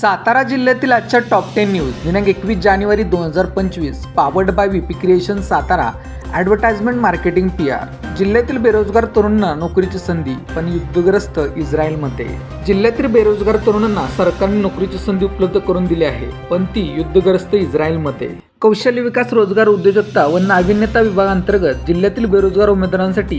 सातारा जिल्ह्यातील आजच्या top ten news दिनांक एकवीस जानेवारी दोन हजार पंचवीस. Powered by V P creation Satara. Advertisement marketing P R जिल्ह्यातील बेरोजगार तरुणांना नोकरीची संधी पण युद्धग्रस्त इस्रायलमध्ये. जिल्ह्यातील बेरोजगार तरुणांना सरकारने नोकरीची संधी उपलब्ध करून दिली आहे पण ती युद्धग्रस्त इस्रायलमध्ये. कौशल्य विकास रोजगार उद्योजकता व नाविन्यता विभागांतर्गत जिल्ह्यातील बेरोजगार उमेदवारांसाठी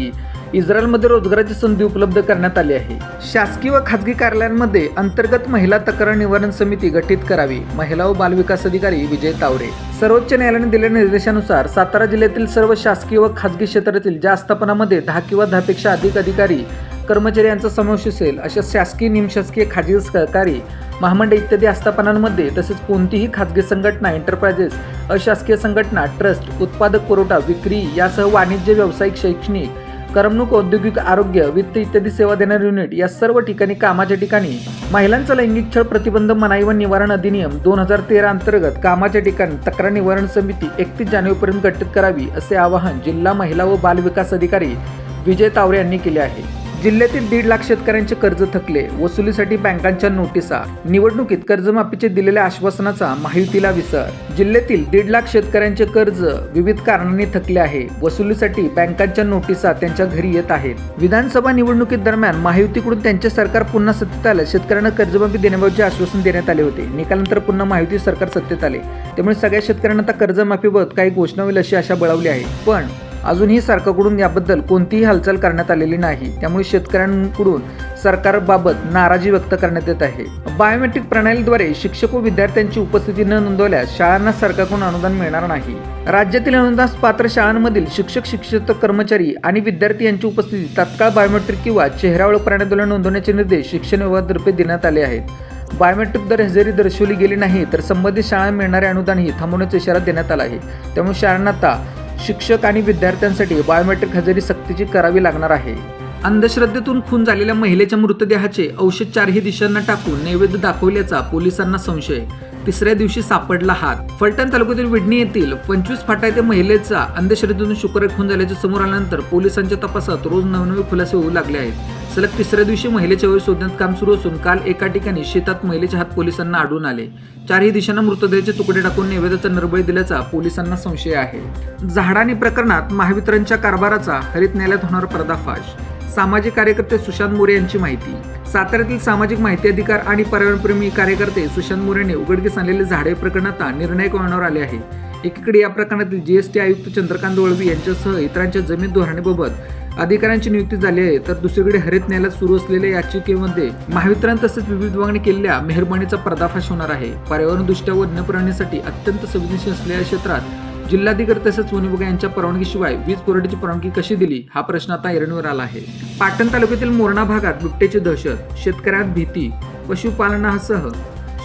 इस्रायलमध्ये रोजगाराची संधी उपलब्ध करण्यात आली आहे. शासकीय व खाजगी कार्यालयांमध्ये अंतर्गत महिला तक्रार निवारण समिती गठीत करावी महिला व बालविकास अधिकारी विजय तावरे सर्वोच्च न्यायालयाने दिलेल्या निर्देशानुसार सातारा जिल्ह्यातील सर्व शासकीय व खाजगी क्षेत्रातील ज्या आस्थापनामध्ये दहा किंवा दहापेक्षा अधिक अधिकारी कर्मचारी यांचा समावेश असेल अशा शासकीय निमशासकीय खाजगी सहकारी महामंडळ इत्यादी आस्थापनांमध्ये तसेच कोणतीही खाजगी संघटना एंटरप्राइजेस अशासकीय संघटना ट्रस्ट उत्पादक पुरवठा विक्री यासह वाणिज्य व्यावसायिक शैक्षणिक करमणूक औद्योगिक आरोग्य वित्त इत्यादी सेवा देणारे युनिट या सर्व ठिकाणी कामाच्या ठिकाणी महिलांचा लैंगिक छळ प्रतिबंध मनाई व निवारण अधिनियम दोन हजार तेरा अंतर्गत कामाच्या ठिकाणी तक्रार निवारण समिती एकतीस जानेवारीपर्यंत गठीत करावी असे आवाहन जिल्हा महिला व बालविकास अधिकारी विजय तावरे यांनी केले आहे. जिल्ह्यातील दीड लाख शेतकऱ्यांचे कर्ज थकले. वसुलीसाठी बँकांच्या नोटिसा. निवडणुकीत कर्जमाफीचे दिलेल्या आश्वासनाचा महायुतीला विसर. जिल्ह्यातील दीड लाख शेतकऱ्यांचे कर्ज विविध कारणांनी थकले आहे. वसुलीसाठी बँकांच्या नोटिसा त्यांच्या घरी येत आहेत. विधानसभा निवडणुकीत दरम्यान महायुतीकडून त्यांचे सरकार पुन्हा सत्तेत आलं. शेतकऱ्यांना कर्जमाफी देण्याबाबतचे आश्वासन देण्यात आले होते. निकालानंतर पुन्हा महायुती सरकार सत्तेत आले. त्यामुळे सगळ्या शेतकऱ्यांना आता कर्जमाफीबाबत काही घोषणा होईल अशी आशा बळावली आहे. पण अजूनही सरकारकडून याबद्दल कोणतीही हालचाल करण्यात आलेली नाही. त्यामुळे शेतकऱ्यांकडून सरकारबाबत नाराजी व्यक्त करण्यात येत आहे. बायोमेट्रिक प्रणालीद्वारे शिक्षक व विद्यार्थ्यांची उपस्थिती न नोंदवल्यास शाळांना सरकारकडून अनुदान मिळणार नाही. राज्यातील अनुदान पात्र शाळांमधील शिक्षक शिक्षक कर्मचारी आणि विद्यार्थी यांची उपस्थिती तात्काळ बायोमेट्रिक किंवा चेहरा ओळख प्रणालीद्वारे नोंदवण्याचे निर्देश शिक्षण विभागातर्फे देण्यात आले आहेत. बायोमेट्रिक दर हजेरी दर्शवली गेली नाही तर संबंधित शाळा मिळणारे अनुदानही थांबवण्याचा इशारा देण्यात आला आहे. त्यामुळे शाळांना आता शिक्षक आणि विद्यार्थ्यांसाठी बायोमेट्रिक हजेरी सक्तीची करावी लागणार आहे. अंधश्रद्धेतून खून झालेल्या महिलेच्या मृतदेहाचे औषध चारही दिशांना टाकून नैवेद्य दाखवल्याचा पोलिसांना संशय. तिसऱ्या दिवशी सापडला हात. फलटण तालुक्यातील विडणी येथील पंचवीस फाटा येथे महिलेचा अंधश्रद्धेतून शुक्रवारी खून झाल्याचे समोर आल्यानंतर पोलिसांच्या तपासात रोज नवनवे खुलासे होऊ लागले आहेत. सलग तिसऱ्या दिवशी महिलेच्या वेळी शोधण्यात काम सुरू असून काल एका ठिकाणी शेतात महिलेचे हात पोलिसांना आढळून आले. चारही दिशांना मृतदेहाचे तुकडे टाकून नैवेद्याचा निर्बळी दिल्याचा पोलिसांना संशय आहे. झाडाणी प्रकरणात महावितरणच्या कारभाराचा हरित न्यायालयात होणार पर्दाफाश. सामाजिक कार्यकर्ते सुशांत मोरे यांची माहिती. साताऱ्यातील सामाजिक माहिती अधिकार आणि पर्यावरणप्रेमी कार्यकर्ते सुशांत मोरेने उघडकीस आणलेले झाडे प्रकरण आता निर्णायक वळणावर आले आहे? एकीकडे या प्रकरणातील जीएसटी आयुक्त चंद्रकांत वळवी यांच्यासह इतरांच्या जमीन धोरणेबाबत अधिकाऱ्यांची नियुक्ती झाली आहे तर दुसरीकडे हरित न्यायालयात सुरू असलेल्या याचिकेमध्ये महावितरण तसेच विविध मागणी केलेल्या मेहरबानीचा पर्दाफाश होणार आहे. पर्यावरण दृष्ट्या वन्य अत्यंत संवेदनशील असलेल्या क्षेत्रात जिल्हाधिकारी तसेच वनविभाग यांच्या परवानगीशिवाय वीज पुरवठ्याची परवानगी कशी दिली हा प्रश्न आता ऐरणीवर आला आहे. पाटण तालुक्यातील मोरणा भागात बिबट्याची दहशत शेतकऱ्यात भीती पशुपालनासह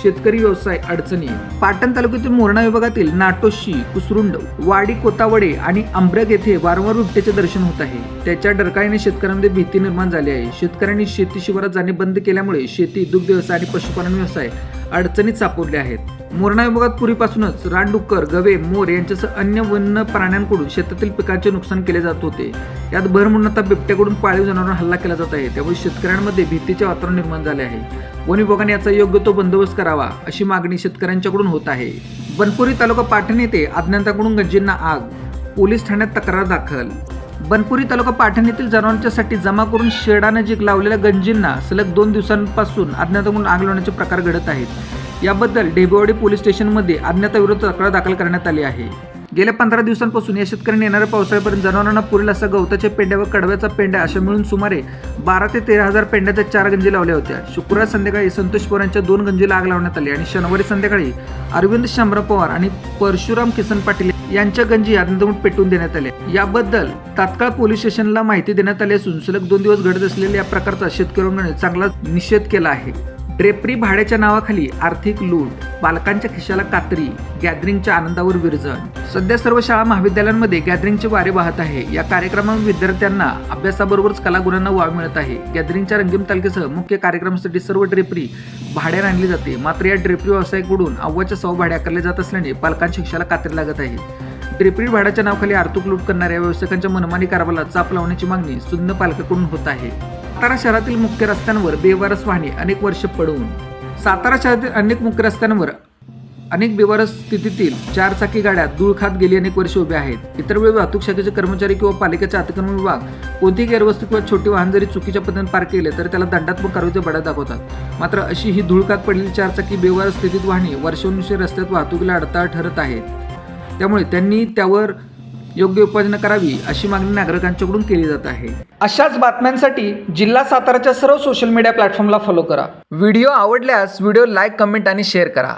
शेतकरी व्यवसाय अडचणी. पाटण तालुक्यातील मोरणा विभागातील नाटोशी कुसरुंड वाडी कोतावडे आणि आंब्रग येथे वारंवार बिबट्याचे दर्शन होत आहे. त्याच्या डरकाळीने शेतकऱ्यांमध्ये भीती निर्माण झाली आहे. शेतकऱ्यांनी शेती शिवारात जाणे बंद केल्यामुळे शेती दुग्ध व्यवसाय आणि पशुपालन व्यवसाय अडचणीत सापडले आहेत. मोरणा विभागात पूर्वीपासूनच रानडुक्कर गवे मोर यांच्यासह अन्य वन्य प्राण्यांकडून शेतातील पिकांचे नुकसान केले जात होते. यात भर म्हणून आता बिबट्याकडून पाळीव जनावरांना हल्ला केला जात आहे. त्यामुळे शेतकऱ्यांमध्ये भीतीचे वातावरण निर्माण झाले आहे. वन विभागाने याचा योग्य तो बंदोबस्त करावा अशी मागणी शेतकऱ्यांच्याकडून होत आहे. बनपुरी तालुका पाटण येथे अज्ञाताकडून गंजींना आग पोलीस ठाण्यात तक्रार दाखल. बनपुरी तालुका पाठण येथील जनावरांच्यासाठी जमा करून शेडानजीक लावलेल्या गंजींना सलग दोन दिवसांपासून अज्ञाताकडून आग लावण्याचे प्रकार घडत आहेत. याबद्दल ढेबेवाडी पोलीस स्टेशनमध्ये अज्ञाताविरुद्ध तक्रार दाखल करण्यात आली आहे. गेल्या पंधरा दिवसांपासून या शेतकऱ्यांनी येणाऱ्या पावसाळ्यापर्यंत जनावरांना पुरेल असा गवताच्या पेंड्या व कडव्याचा पेंड्या अशा मिळून सुमारे बारा ते तेरा हजार पेंड्याच्या चार गंजी लावल्या होत्या. शुक्रवार संध्याकाळी संतोष पवार यांच्या दोन गंजी आग लावण्यात आली आणि शनिवारी संध्याकाळी अरविंद शामराव पवार आणि परशुराम किसन पाटील यांच्या गंजी अज्ञातून पेटवून देण्यात आल्या याबद्दल तात्काळ पोलीस स्टेशनला माहिती देण्यात आली असून सलग दोन दिवस घडत असलेल्या या प्रकारचा शेतकऱ्यांनी चांगला निषेध केला आहे. ड्रेपरी भाड्याच्या नावाखाली आर्थिक लूट बालकांच्या खिशाला कात्री गॅदरिंगच्या आनंदावर विरजण सध्या सर्व शाळा महाविद्यालयांमध्ये गॅदरिंगचे वारे वाहत आहे. या कार्यक्रमात विद्यार्थ्यांना अभ्यासाबरोबरच कलागुणांना वाव मिळत आहे. गॅदरिंगच्या रंगीम तालकेसह मुख्य कार्यक्रमासाठी सर्व ड्रेपरी भाड्याने आणली जाते. मात्र या ड्रेपरी व्यवसायाकडून अव्वाच्या सव भाड्या आकारले जात असल्याने पालकांच्या खिशाला कात्री लागत आहे. ड्रेपरी भाड्याच्या नावाखाली आर्थिक लूट करणाऱ्या व्यावसायिकांच्या मनमानी कारभाराला चाप लावण्याची मागणी सुन्न पालकाकडून होत आहे. सातारा शहरातील मुख्य रस्त्यांवर बेवारस वाहने अनेक वर्ष पडवून सातारा शहरातील अनेक मुख्य रस्त्यांवर अनेक बेवारस स्थितीतील चारचाकी गाड्या धूळ खात गेली अनेक वर्षे उभ्या आहेत. इतर वेळी वाहतूक शाखेचे कर्मचारी किंवा पालिकेचा अतिक्रमण विभाग कोणतीही गैरवस्तू किंवा छोटे वाहन जरी चुकीच्या पद्धतीने पार्क केले तर त्याला दंडात्मक कारवाईचे बडा दाखवतात. मात्र अशी ही धूळखात पडलेली चारचाकी बेवारस स्थितीत वाहने वर्षानुवर्षे रस्त्यात वाहतुकीला अडथळा ठरत आहेत. त्यामुळे त्यांनी त्यावर योग्य उपाययोजना करावी अशी मागणी नागरिकांच्याकडून केली जात आहे. अशाच बातम्यांसाठी जिल्हा साताराच्या सर्व सोशल मीडिया प्लॅटफॉर्मला फॉलो करा. व्हिडिओ आवडल्यास व्हिडिओ लाईक कमेंट आणि शेअर करा.